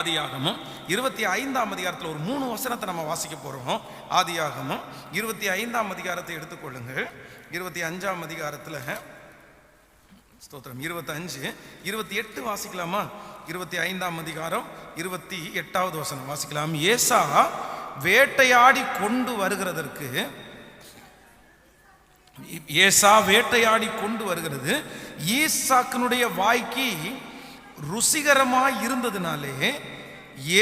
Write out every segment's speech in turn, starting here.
ஆதியாகமும் இருபத்தி ஐந்தாம் அதிகாரத்தில் ஒரு மூணு வசனத்தை நம்ம வாசிக்க போகிறோம் ஆதியாகமும் இருபத்தி ஐந்தாம் அதிகாரத்தை எடுத்துக்கொள்ளுங்கள். இருபத்தி அஞ்சாம் அதிகாரத்தில் ஸ்தோத்திரம் இருபத்தஞ்சு இருபத்தி எட்டு வாசிக்கலாமா? இருபத்தி ஐந்தாம் அதிகாரம் இருபத்தி எட்டாவது வசனம் வாசிக்கலாம். ஏசா வேட்டையாடி கொண்டு வருகிறதற்கு ஏசா வேட்டையாடி கொண்டு வருகிறது. ஈசாக்கினுடைய வாய்க்கு ருசிகரமாய் இருந்ததுனாலே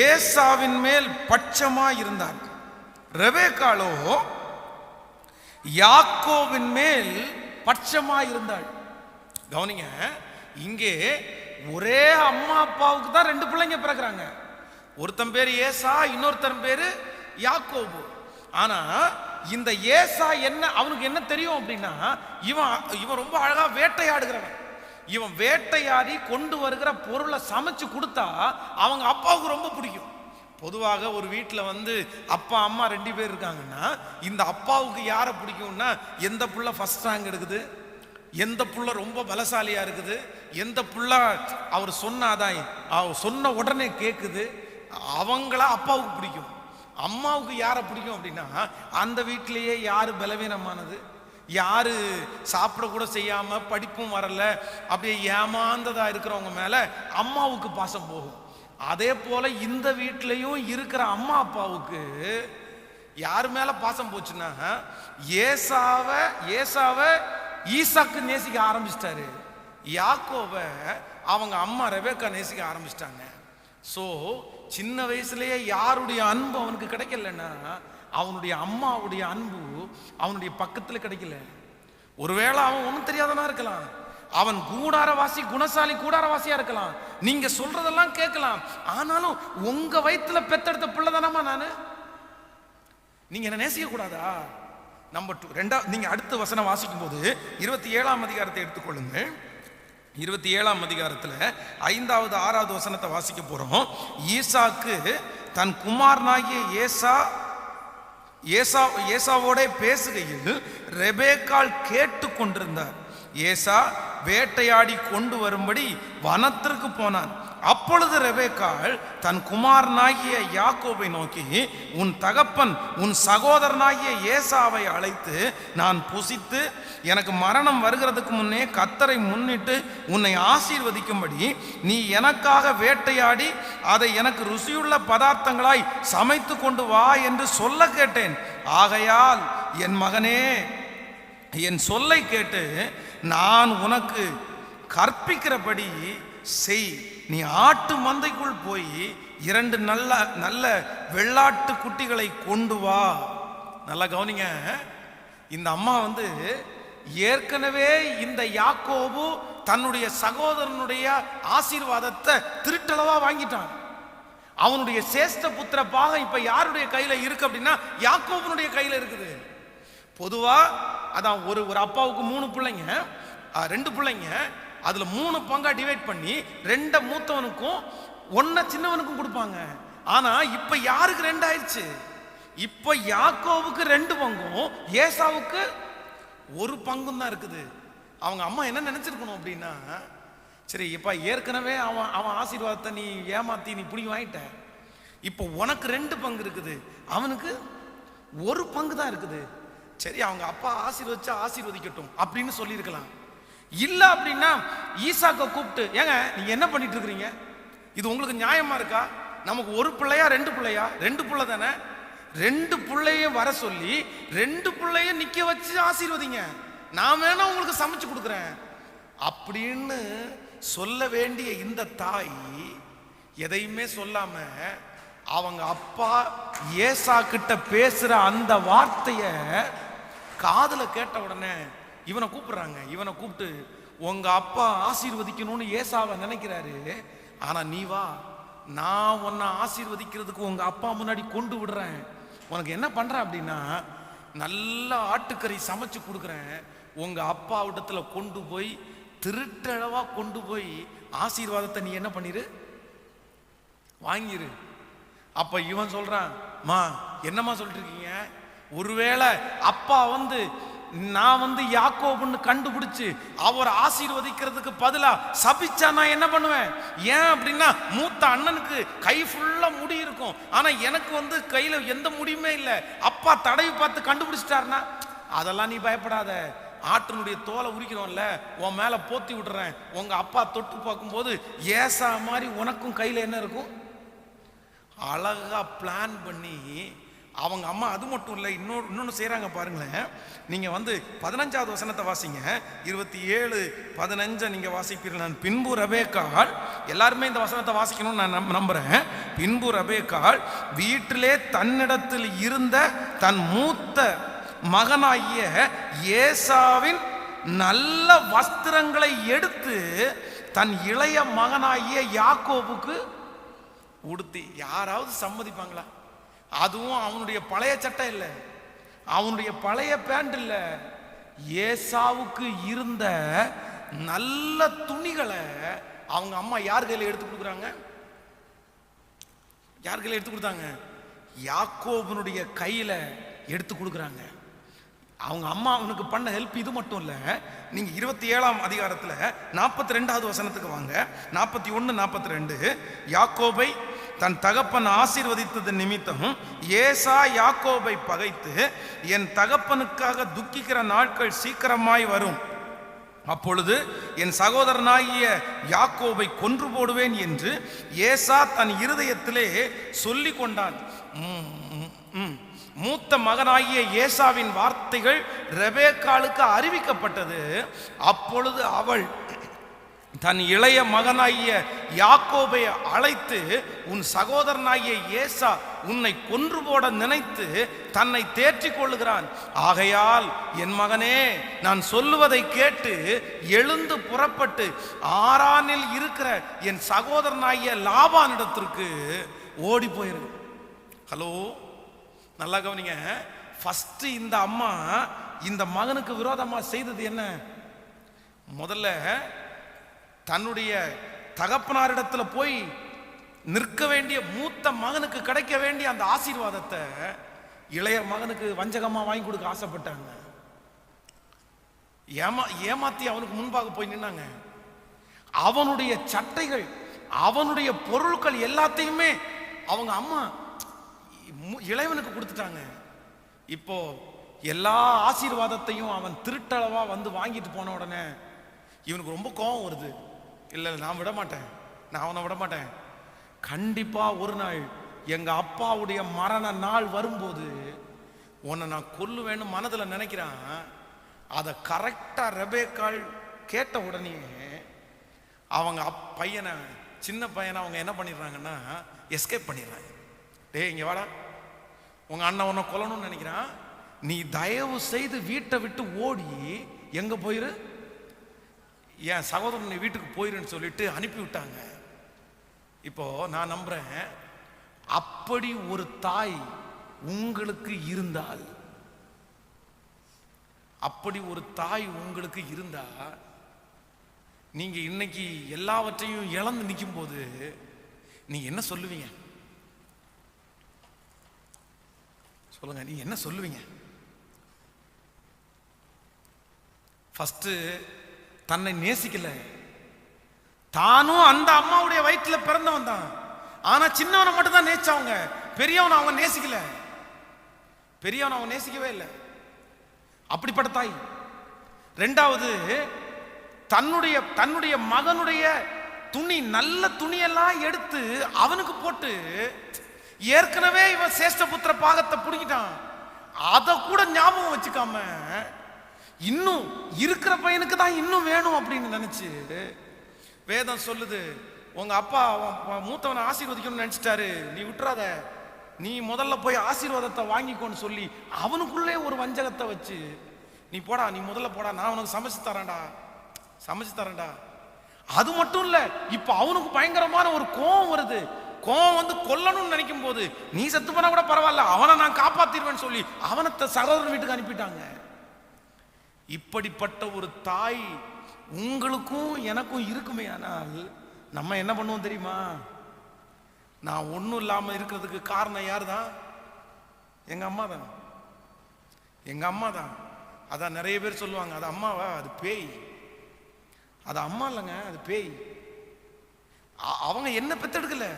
ஏசாவின் மேல் பட்சமாய் இருந்தார். ரெபேக்காளோ யாக்கோவின் மேல் பட்சமாய் இருந்தாள். கவனிங்க இங்கே ஒரே அம்மா அப்பாவுக்கு தான் ரெண்டு பிள்ளைங்க பிறக்கிறாங்க. ஒருத்தன் பேர் ஏசா இன்னொருத்தன் பேர் யாக்கோபு. ஆனா இந்த ஏசா என்ன அவனுக்கு என்ன தெரியும் அப்படின்னா இவன் இவன் ரொம்ப அழகா வேட்டையாடுகிறவன். இவன் வேட்டையாடி கொண்டு வருகிற பொருளை சமைச்சு கொடுத்தா அவங்க அப்பாவுக்கு ரொம்ப பிடிக்கும். பொதுவாக ஒரு வீட்டில் வந்து அப்பா அம்மா ரெண்டு பேர் இருக்காங்கன்னா இந்த அப்பாவுக்கு யாரை பிடிக்கும்னா எந்த புள்ள ஃபஸ்ட் ரேங்க் எடுக்குது? எந்த புள்ள ரொம்ப பலசாலியாக இருக்குது? எந்த புள்ள அவர் சொன்னாதான் அவர் சொன்ன உடனே கேட்குது அவங்கள அப்பாவுக்கு பிடிக்கும். அம்மாவுக்கு யாரை பிடிக்கும் அப்படின்னா அந்த வீட்டிலேயே யார் பலவீனமானது? யாரு சாப்பிட கூட செய்யாம படிப்பும் வரல அப்படியே ஏமாந்ததா இருக்கிறவங்க மேல அம்மாவுக்கு பாசம் போகும். அதே போல இந்த வீட்லேயும் இருக்கிற அம்மா அப்பாவுக்கு யார் மேல பாசம் போச்சுன்னா ஏசாவ ஏசாவ ஈசாக்கு நேசிக்க ஆரம்பிச்சிட்டாரு. யாக்கோவ அவங்க அம்மா ரெபேக்கா நேசிக்க ஆரம்பிச்சிட்டாங்க. ஸோ சின்ன வயசுலயே யாருடைய அன்பு அவனுக்கு கிடைக்கலன்னா அவனுடைய அம்மாவுடைய அன்பு அவனுடைய பக்கத்தில் கிடைக்கல. ஒருவேளை அவன் ஒன்றும் தெரியாதனா இருக்கலாம். அவன் கூடாரவாசி குணசாலி கூடாரவாசியா இருக்கலாம். நீங்க சொல்றதெல்லாம் கேட்கலாம். ஆனாலும் உங்க வயிற்றுல பெத்தெடுத்த பிள்ளை தானம்மா நானு? நீங்க என்ன நேசிக்க கூடாதா நம்பர் டூ ரெண்டா நீங்க அடுத்த வசனம் வாசிக்கும் போது இருபத்தி ஏழாம் அதிகாரத்தை எடுத்துக்கொள்ளுங்க இருபத்தி ஏழாம் அதிகாரத்தில் ஐந்தாவது ஆறாவது வசனத்தை வாசிக்க போறோம். ஈசாக்கு தன் குமாரனாகிய ஏசா ஏசா ஏசாவோட பேசுகையில் ரெபேக்கால் கேட்டு கொண்டிருந்தார் ஏசா வேட்டையாடி கொண்டு வரும்படி வனத்திற்கு போனான். அப்பொழுது ரெபேக்காள் தன் குமாரனாகிய யாக்கோபை நோக்கி உன் தகப்பன் உன் சகோதரனாகிய ஏசாவை அழைத்து நான் புசித்து எனக்கு மரணம் வருகிறதுக்கு முன்னே கத்தரை முன்னிட்டு உன்னை ஆசீர்வதிக்கும்படி நீ எனக்காக வேட்டையாடி அதை எனக்கு ருசியுள்ள பதார்த்தங்களாய் சமைத்து கொண்டு வா என்று சொல்ல கேட்டேன். ஆகையால் என் மகனே என் சொல்லை கேட்டு நான் உனக்கு கற்பிக்கிறபடி செய். நீ ஆட்டு மந்தைக்குள் போய் இரண்டு நல்ல நல்ல வெள்ளாட்டு குட்டிகளை கொண்டு வா. நல்லா கவனிங்க. இந்த அம்மா வந்து ஏற்கனவே இந்த யாக்கோபு தன்னுடைய சகோதரனுடைய ஆசீர்வாதத்தை திருட்டளவா வாங்கிட்டான். அவனுடைய சேஷ்ட புத்திர பாகம் இப்ப யாருடைய கையில இருக்கு அப்படின்னா யாக்கோபனுடைய கையில இருக்குது. பொதுவா அதான் ஒரு ஒரு அப்பாவுக்கு மூணு பிள்ளைங்க ரெண்டு பிள்ளைங்க அதுல மூணு பங்கா டிவைட் பண்ணி ரெண்ட மூத்தவனுக்கும் ஒன்ன சின்னவனுக்கும் கொடுப்பாங்க. ஆனா இப்ப யாருக்கு ரெண்டு ஆயிடுச்சு? இப்ப யாக்கோவுக்கு ரெண்டு பங்கும் ஏசாவுக்கு ஒரு பங்கும் தான் இருக்குது. அவங்க அம்மா என்ன நினைச்சிருக்கணும் அப்படின்னா சரி இப்ப ஏற்கனவே அவன் அவன் ஆசீர்வாதத்தை நீ ஏமாத்தி நீ பிடிங்கி வாங்கிட்ட. இப்போ உனக்கு ரெண்டு பங்கு இருக்குது. அவனுக்கு ஒரு பங்கு தான் இருக்குது. சரி அவங்க அப்பா ஆசீர்வச்சா ஆசீர்வதிக்கட்டும் அப்படின்னு சொல்லியிருக்கலாம். இல்லை அப்படின்னா ஈசாக்கை கூப்பிட்டு ஏங்க நீங்கள் என்ன பண்ணிட்டு இருக்கிறீங்க? இது உங்களுக்கு நியாயமா இருக்கா? நமக்கு ஒரு பிள்ளையா ரெண்டு பிள்ளையா? ரெண்டு பிள்ளை தானே? ரெண்டு பிள்ளையும் வர சொல்லி ரெண்டு பிள்ளையும் நிற்க வச்சு ஆசீர்வதிங்க. நான் வேணா உங்களுக்கு சமைச்சு கொடுக்குறேன். அப்படின்னு சொல்ல வேண்டிய இந்த தாய் எதையுமே சொல்லாம அவங்க அப்பா ஏசா கிட்ட பேசுற அந்த வார்த்தைய காதல கேட்ட உடனே இவனை கூப்பிடுறாங்க. இவனை கூப்பிட்டு உங்க அப்பா ஆசீர்வதிக்கணும்னு ஏசாவை நினைக்கிறாரு. ஆனா நீ வா. நான் உன்னை ஆசீர்வதிக்கிறதுக்கு உங்க அப்பா முன்னாடி கொண்டு விடுறேன். உனக்கு என்ன பண்ணுறேன் அப்படின்னா நல்ல ஆட்டுக்கறி சமைச்சு கொடுக்குறேன். உங்க அப்பா இடத்துல கொண்டு போய் திருட்டளவா கொண்டு போய் ஆசீர்வாதத்தை நீ என்ன பண்ணிரு? வாங்கிரு. அப்ப இவன் சொல்றான் மா என்னம்மா சொல்லிட்டு இருக்கீங்க? ஒருவேளை அப்பா வந்து நான் வந்து யாக்கோபுன்னு கண்டுபிடிச்சு அவர் ஆசீர்வதிக்கிறதுக்கு பதிலா சபிச்சா நான் என்ன பண்ணுவேன்? ஏன் அப்படின்னா மூத்த அண்ணனுக்கு கை ஃபுல்லா முடி இருக்கும். ஆனா எனக்கு வந்து கையில எந்த முடியுமே இல்லை. அப்பா தடவி பார்த்து கண்டுபிடிச்சிட்டாருன்னா அதெல்லாம் நீ பயப்படாத. ஆட்டினுடைய தோலை உரிக்கிறோம்ல உன் மேல போத்தி விடுறேன். உங்க அப்பா தொட்டு பார்க்கும்போது ஏசா மாதிரி உனக்கும் கையில என்ன இருக்கும்? அழகா பிளான் பண்ணி அவங்க அம்மா அது மட்டும் இல்லை இன்னொரு இன்னொன்று செய்கிறாங்க பாருங்களேன். நீங்கள் வந்து பதினஞ்சாவது வசனத்தை வாசிங்க. இருபத்தி ஏழு பதினஞ்சை நீங்கள் வாசிப்பீர்கள். நான் பின்பு ரபேக்கால் எல்லாருமே இந்த வசனத்தை வாசிக்கணும்னு நான் நம் நம்புகிறேன் பின்பு ரபேக்கால் வீட்டிலே தன்னிடத்தில் இருந்த தன் மூத்த மகனாகிய ஏசாவின் நல்ல வஸ்திரங்களை எடுத்து தன் இளைய மகனாகிய யாக்கோபுக்கு உடுத்தி யாராவது சம்மதிப்பாங்களா? அதுவும் அவனுடைய பழைய சட்டை இல்லை. அவனுடைய பழைய பேண்ட் இல்லை. ஏசாவுக்கு இருந்த நல்ல துணிகளை அவங்க அம்மா யார் கையில் எடுத்து கொடுக்குறாங்க? யார் கையில் எடுத்து கொடுத்தாங்க? யாக்கோபனுடைய கையில் எடுத்து கொடுக்குறாங்க. அவங்க அம்மா அவனுக்கு பண்ண ஹெல்ப் இது மட்டும் இல்லை. நீங்கள் இருபத்தி ஏழாம் அதிகாரத்தில் நாற்பத்தி ரெண்டாவது வசனத்துக்கு வாங்க. நாற்பத்தி ஒன்று நாற்பத்தி ரெண்டு. யாக்கோபை தன் தகப்பன் ஆசீர்வதித்தது நிமித்தம் ஏசா யாக்கோபை பகைத்து என் தகப்பனுக்காக துக்கிக்கிற நாட்கள் சீக்கிரமாய் வரும். அப்பொழுது என் சகோதரனாகிய யாக்கோபை கொன்று போடுவேன் என்று ஏசா தன் இருதயத்திலே சொல்லி கொண்டான். மூத்த மகனாகிய ஏசாவின் வார்த்தைகள் ரெபேக்காலுக்கு அறிவிக்கப்பட்டது. அப்பொழுது அவள் தன் இளைய மகனாகிய யாக்கோபை அழைத்து உன் சகோதரனாகிய ஏசா உன்னை கொன்று போட நினைத்து தன்னை தேற்றிக் கொள்ளுகிறான். ஆகையால் என் மகனே நான் சொல்லுவதை கேட்டு எழுந்து புறப்பட்டு ஆரானில் இருக்கிற என் சகோதரனாகிய லாபானிடத்திற்கு ஓடி போயிரு ஹலோ நல்லா கவனிங்க. ஃபஸ்ட்டு இந்த அம்மா இந்த மகனுக்கு விரோதமாக செய்தது என்ன? முதல்ல தன்னுடைய தகப்பனாரிடத்துல போய் நிற்க வேண்டிய மூத்த மகனுக்கு கிடைக்க வேண்டிய அந்த ஆசீர்வாதத்தை இளைய மகனுக்கு வஞ்சகமா வாங்கி கொடுக்க ஆசைப்பட்டாங்க. ஏமா ஏமாத்தி அவனுக்கு முன்பாக போய் நின்னாங்க. அவனுடைய சட்டைகள் அவனுடைய பொருட்கள் எல்லாத்தையுமே அவங்க அம்மா மு- இளையவனுக்கு கொடுத்துட்டாங்க. இப்போ எல்லா ஆசீர்வாதத்தையும் அவன் திருட்டளவா வந்து வாங்கிட்டு போன உடனே இவனுக்கு ரொம்ப கோபம் வருது. இல்லை இல்லை, நான் விட மாட்டேன் நான் அவனை விட மாட்டேன் கண்டிப்பாக ஒரு நாள் எங்கள் அப்பாவுடைய மரண நாள் வரும்போது உன்னை நான் கொல்லுவேன்னு மனதில் நினைக்கிறான். அதை கரெக்டாக ரெபேக்கால் கேட்ட உடனே அவங்க அப் பையனை சின்ன பையனை அவங்க என்ன பண்ணிடுறாங்கன்னா எஸ்கேப் பண்ணிடுறாங்க. டேய் இங்கே வாடா. உங்கள் அண்ணன் உன்னை கொல்லணும்னு நினைக்கிறான். நீ தயவு செய்து வீட்டை விட்டு ஓடி எங்கே போயிரு? என் சகோதரன் வீட்டுக்கு போயிருன்னு சொல்லிட்டு அனுப்பிவிட்டாங்க இப்போ நான் நம்புறேன் அப்படி ஒரு தாய் உங்களுக்கு இருந்தால் அப்படி ஒரு தாய் உங்களுக்கு இருந்தா நீங்க இன்னைக்கு எல்லாவற்றையும் இழந்து நிற்கும் போது நீங்க என்ன சொல்லுவீங்க? சொல்லுங்க நீங்க என்ன சொல்லுவீங்க? ஃபர்ஸ்ட் தன்னை நேசிக்கல. தானும் அந்த அம்மாவுடைய வயிற்றுல பிறந்தவன் தான். ஆனா சின்னவனை மட்டும் தான் நேசிச்சவங்க. பெரியவனை அவங்க நேசிக்கல. பெரியவனை அவங்க நேசிக்கவே இல்லை. அப்படிப்பட்ட தாய். ரெண்டாவது தன்னுடைய தன்னுடைய மகனுடைய துணி நல்ல துணியெல்லாம் எடுத்து அவனுக்கு போட்டு ஏற்கனவே இவன் சேஷ்டபுத்திர பாகத்தை பிடிக்கிட்டான் அதை கூட ஞாபகம் வச்சுக்காம இன்னும் இருக்கிற பையனுக்கு தான் இன்னும் வேணும் அப்படின்னு நினைச்சு வேதம் சொல்லுது உங்க அப்பா மூத்தவனை ஆசீர்வதிக்கணும்னு நினைச்சிட்டாரு. நீ விட்டுறாத. நீ முதல்ல போய் ஆசீர்வாதத்தை வாங்கிக்கோன்னு சொல்லி அவனுக்குள்ளே ஒரு வஞ்சகத்தை வச்சு நீ போடா நீ முதல்ல போடா. நான் உனக்கு சமைச்சு தரேன்டா. சமைச்சு தரேன்டா. அது மட்டும் இல்ல இப்ப அவனுக்கு பயங்கரமான ஒரு கோவம் வருது. கோவம் வந்து கொல்லணும்னு நினைக்கும் போது நீ செத்து போனா கூட பரவாயில்ல. அவனை நான் காப்பாத்திடுவேன்னு சொல்லி அவனை சகோதரன் வீட்டுக்கு அனுப்பிட்டாங்க. இப்படிப்பட்ட ஒரு தாய் உங்களுக்கும் எனக்கும் இருக்குமே ஆனால் நம்ம என்ன பண்ணுவோம் தெரியுமா? நான் ஒன்றும் இல்லாமல் இருக்கிறதுக்கு காரணம் யார் தான் எங்கள் அம்மா தான். எங்கள் அம்மா தான். அதான் நிறைய பேர் சொல்லுவாங்க அது அம்மாவா? அது பேய். அது அம்மா இல்லைங்க அது பேய். அவங்க என்ன பெத்தெடுக்கல?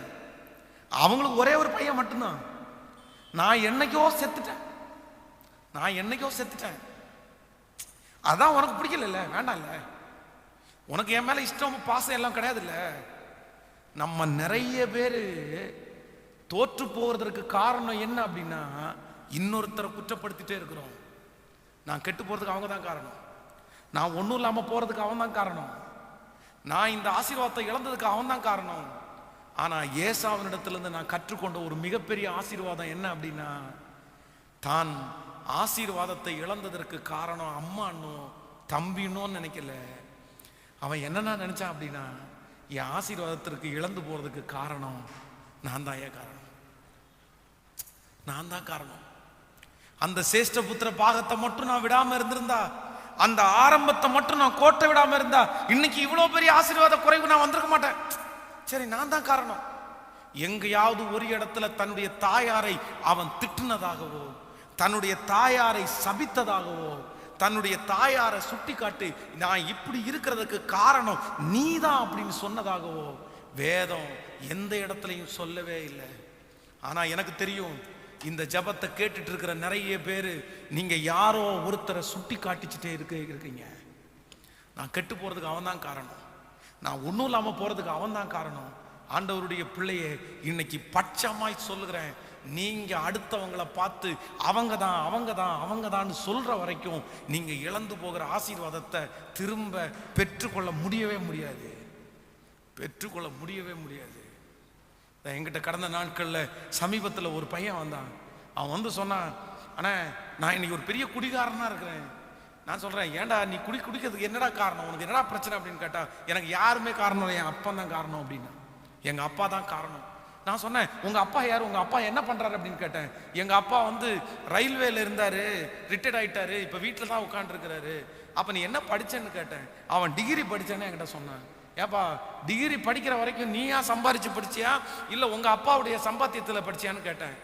அவங்களுக்கு ஒரே ஒரு பையன் மட்டும்தான். நான் என்னைக்கோ செத்துட்டேன். நான் என்னைக்கோ செத்துட்டேன். அதான் உனக்கு பிடிக்கல வேண்டாம்ல. உனக்கு என் மேல இஷ்டம் பாசம் எல்லாம் கிடையாதுல்ல. நம்ம நிறைய பேர் தோற்று போகிறதுக்கு காரணம் என்ன அப்படின்னா இன்னொருத்தரை குற்றப்படுத்திட்டே இருக்கிறோம். நான் கெட்டு போகிறதுக்கு அவங்க தான் காரணம். நான் ஒன்றும் இல்லாமல் போகிறதுக்கு அவன் தான் காரணம். நான் இந்த ஆசீர்வாதத்தை இழந்ததுக்கு அவன் தான் காரணம். ஆனால் ஏசாவினிடத்திலிருந்து நான் கற்றுக்கொண்ட ஒரு மிகப்பெரிய ஆசீர்வாதம் என்ன அப்படின்னா தான் ஆசீர்வாதத்தை இழந்ததற்கு காரணம் அம்மானோ தம்பினோன்னு நினைக்கல. அவன் என்னென்ன நினைச்சான் அப்படின்னா என் ஆசீர்வாதத்திற்கு இழந்து போறதுக்கு காரணம் நான் தான் ஏன் காரணம்? நான் தான் காரணம். அந்த சேஷ்ட புத்திர பாகத்தை மட்டும் நான் விடாம இருந்திருந்தா அந்த ஆரம்பத்தை மட்டும் நான் கோட்டை விடாம இருந்தா இன்னைக்கு இவ்வளவு பெரிய ஆசீர்வாத குறைவு நான் வந்திருக்க மாட்டேன். சரி நான் தான் காரணம். எங்கேயாவது ஒரு இடத்துல தன்னுடைய தாயாரை அவன் திட்டுனதாகவோ தன்னுடைய தாயாரை சபித்ததாகவோ தன்னுடைய தாயாரை சுட்டிக்காட்டி நான் இப்படி இருக்கிறதுக்கு காரணம் நீதான் அப்படின்னு சொன்னதாகவோ வேதம் எந்த இடத்துலையும் சொல்லவே இல்லை. ஆனா எனக்கு தெரியும் இந்த ஜெபத்தை கேட்டுட்டு இருக்கிற நிறைய பேர் நீங்க யாரோ ஒருத்தரை சுட்டி காட்டிச்சுட்டே இருக்க இருக்கீங்க. நான் கெட்டு போறதுக்கு அவன் தான் காரணம். நான் ஒன்றும் இல்லாமல் போறதுக்கு அவன் தான் காரணம். ஆண்டவருடைய பிள்ளையை இன்னைக்கு பட்சமாய் சொல்லுகிறேன். நீங்க அடுத்தவங்களை பார்த்து அவங்க தான் அவங்க தான் அவங்க தான் சொல்ற வரைக்கும் நீங்க இழந்து போகிற ஆசீர்வாதத்தை திரும்ப பெற்றுக்கொள்ள முடியவே முடியாது. பெற்றுக்கொள்ள முடியவே முடியாது. எங்கிட்ட கடந்த நாட்களில் சமீபத்தில் ஒரு பையன் வந்தான். அவன் வந்து சொன்னான் அண்ணா நான் இன்னைக்கு ஒரு பெரிய குடிகாரனா இருக்கிறேன். நான் சொல்கிறேன் ஏன்டா நீ குடி குடிக்கிறதுக்கு என்னடா காரணம்? உனக்கு என்னடா பிரச்சனை? அப்படின்னு கேட்டா எனக்கு யாருமே காரணம் இல்லை என் அப்பா தான் காரணம் அப்படின்னா. எங்கள் அப்பா தான் காரணம். நான் சொன்னேன் உங்கள் அப்பா யார்? உங்கள் அப்பா என்ன பண்ணுறாரு அப்படின்னு கேட்டேன். எங்கள் அப்பா வந்து ரயில்வேல இருந்தார் ரிட்டையர்ட் ஆயிட்டாரு இப்போ வீட்டில் தான் உட்காந்துருக்கிறாரு அப்போ நீ என்ன படிச்சேன்னு கேட்டேன். அவன் டிகிரி படிச்சேன்னு என்கிட்ட சொன்னான். ஏப்பா டிகிரி படிக்கிற வரைக்கும் நீயா சம்பாரிச்சு படிச்சியா? இல்ல உங்க அப்பாவுடைய சம்பாத்தியத்துல படிச்சியான்னு கேட்டேன்.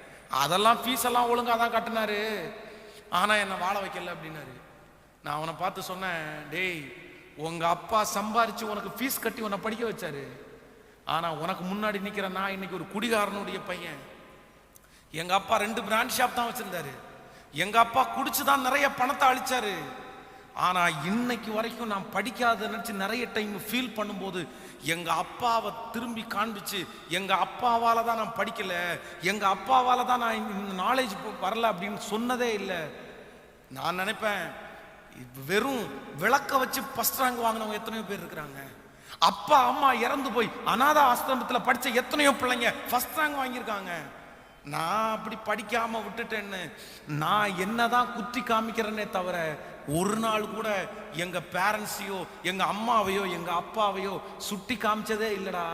அதெல்லாம் ஃபீஸ் எல்லாம் ஒழுங்கா தான் கட்டினாரு. ஆனா என்ன வாழ வைக்கல அப்படின்னாரு. நான் அவனை பார்த்து சொன்னேன் டேய் உங்க அப்பா சம்பாரிச்சு உனக்கு ஃபீஸ் கட்டி உன்னை படிக்க வச்சாரு. ஆனா உனக்கு முன்னாடி நிக்கிற நான் இன்னைக்கு ஒரு குடிகாரனுடைய பையன். எங்க அப்பா ரெண்டு பிராண்ட் ஷாப் தான் வச்சிருந்தாரு. எங்க அப்பா குடிச்சு தான் நிறைய பணத்தை அழிச்சாரு. ஆனா இன்னைக்கு வரைக்கும் நான் படிக்காத நினைச்சு நிறைய டைம் ஃபீல் பண்ணும்போது எங்க அப்பாவை திரும்பி காண்பிச்சு எங்க அப்பாவால் தான் நான் படிக்கல எங்க அப்பாவால் தான் நான் இந்த நாலேஜ் வரல அப்படின்னு சொன்னதே இல்லை. நான் நினைப்பேன் வெறும் விளக்க வச்சு ஃபஸ்ட் ரேங்க் வாங்கினவங்க எத்தனையோ பேர் இருக்கிறாங்க. அப்பா அம்மா இறந்து போய் அனாத ஆசிரமத்தில் படித்த எத்தனையோ பிள்ளைங்க ஃபஸ்ட் ரேங்க் வாங்கியிருக்காங்க. நான் அப்படி படிக்காம விட்டுட்டேன்னு நான் என்னதான் குத்தி காமிக்கிறேனே தவிர ஒரு நாள் கூட எங்க பேரண்ட்ஸையோ எங்க அம்மாவையோ எங்க அப்பாவையோ சுட்டி காமிச்சதே இல்லடா.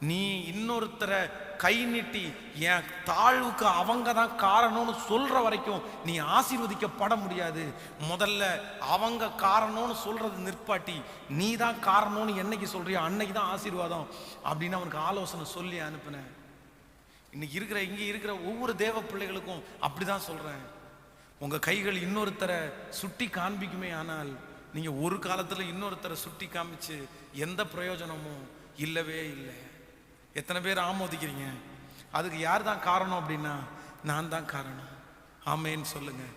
நீ இன்னொருத்தரை கை நீட்டி என் தாழ்வுக்கு அவங்க தான் காரணம்னு சொல்கிற வரைக்கும் நீ ஆசீர்வதிக்கப்பட முடியாது. முதல்ல அவங்க காரணம்னு சொல்கிறது நிற்பாட்டி நீ தான் காரணம்னு என்னைக்கு சொல்கிறியோ அன்னைக்கு தான் ஆசீர்வாதம் அப்படின்னு அவனுக்கு ஆலோசனை சொல்லி அனுப்புனேன். இன்னைக்கு இருக்கிற இங்கே இருக்கிற ஒவ்வொரு தேவ பிள்ளைகளுக்கும் அப்படி தான் சொல்கிறேன் உங்கள் கைகள் இன்னொருத்தரை சுட்டி காண்பிக்குமே ஆனால் நீங்கள் ஒரு காலத்தில் இன்னொருத்தரை சுட்டி காமிச்சு எந்த பிரயோஜனமும் இல்லவே இல்லை. எத்தனை பேர் ஆமோதிக்கிறீங்க? அதுக்கு யார் தான் காரணம் அப்படின்னா நான் தான் காரணம். ஆமேன்னு சொல்லுங்கள்